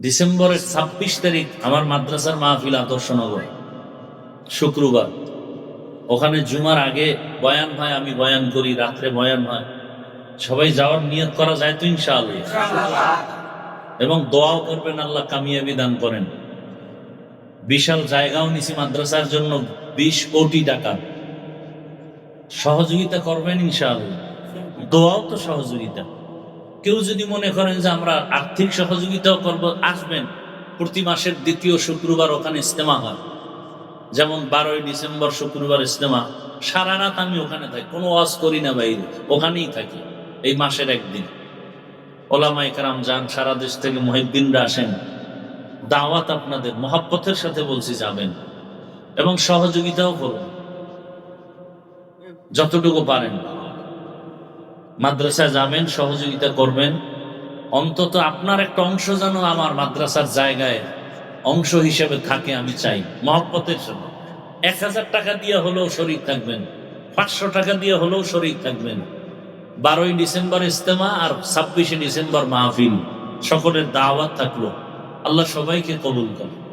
ডিসেম্বরের ছাব্বিশ তারিখ আমার মাদ্রাসার মাহফিল আদর্শনগর শুক্রবার। ওখানে জুমার আগে বয়ান হয়, আমি বয়ান করি, রাত্রে বয়ান হয়। সবাই যাওয়ার নিয়ত করা যায় তো ইনশাআল্লাহ। এবং দোয়াও করবেন, আল্লাহ কামিয়াবি দান করেন। বিশাল জায়গাও নিছি মাদ্রাসার জন্য, বিশ কোটি টাকা। সহযোগিতা করবেন ইনশাআল্লাহ। দোয়াও তো সহযোগিতা। কেউ যদি মনে করেন যে আমরা আর্থিক সহযোগিতাও করব, আসবেন। প্রতি মাসের দ্বিতীয় শুক্রবার ওখানে ইস্তেমা হয়। যেমন বারোই ডিসেম্বর শুক্রবার ইস্তেমা সারা রাত আমি ওখানে থাকি। কোনো ওয়াজ করি না বাইরে ওখানেই থাকি, এই মাসের একদিন। ওলামাই কারাম যান, সারা দেশ থেকে মহিদ্দিনরা আসেন। দাওয়াত আপনাদের, মহাব্বতের সাথে বলছি যাবেন এবং সহযোগিতাও করুন। যতটুকু পারেন। মাদ্রাসায় যাবেন, সহযোগিতা করবেন। অন্তত আপনার একটা অংশ যেন আমার মাদ্রাসার জায়গায় অংশ হিসেবে থাকে আমি চাই, মহব্বতের জন্য। এক হাজার টাকা দিয়ে হলেও শরিক থাকবেন, পাঁচশো টাকা দিয়ে হলেও শরিক থাকবেন। বারোই ডিসেম্বর ইস্তেমা আর ছাব্বিশে ডিসেম্বর মাহফিল, সকলের দাওয়াত থাকল। আল্লাহ সবাইকে কবুল করে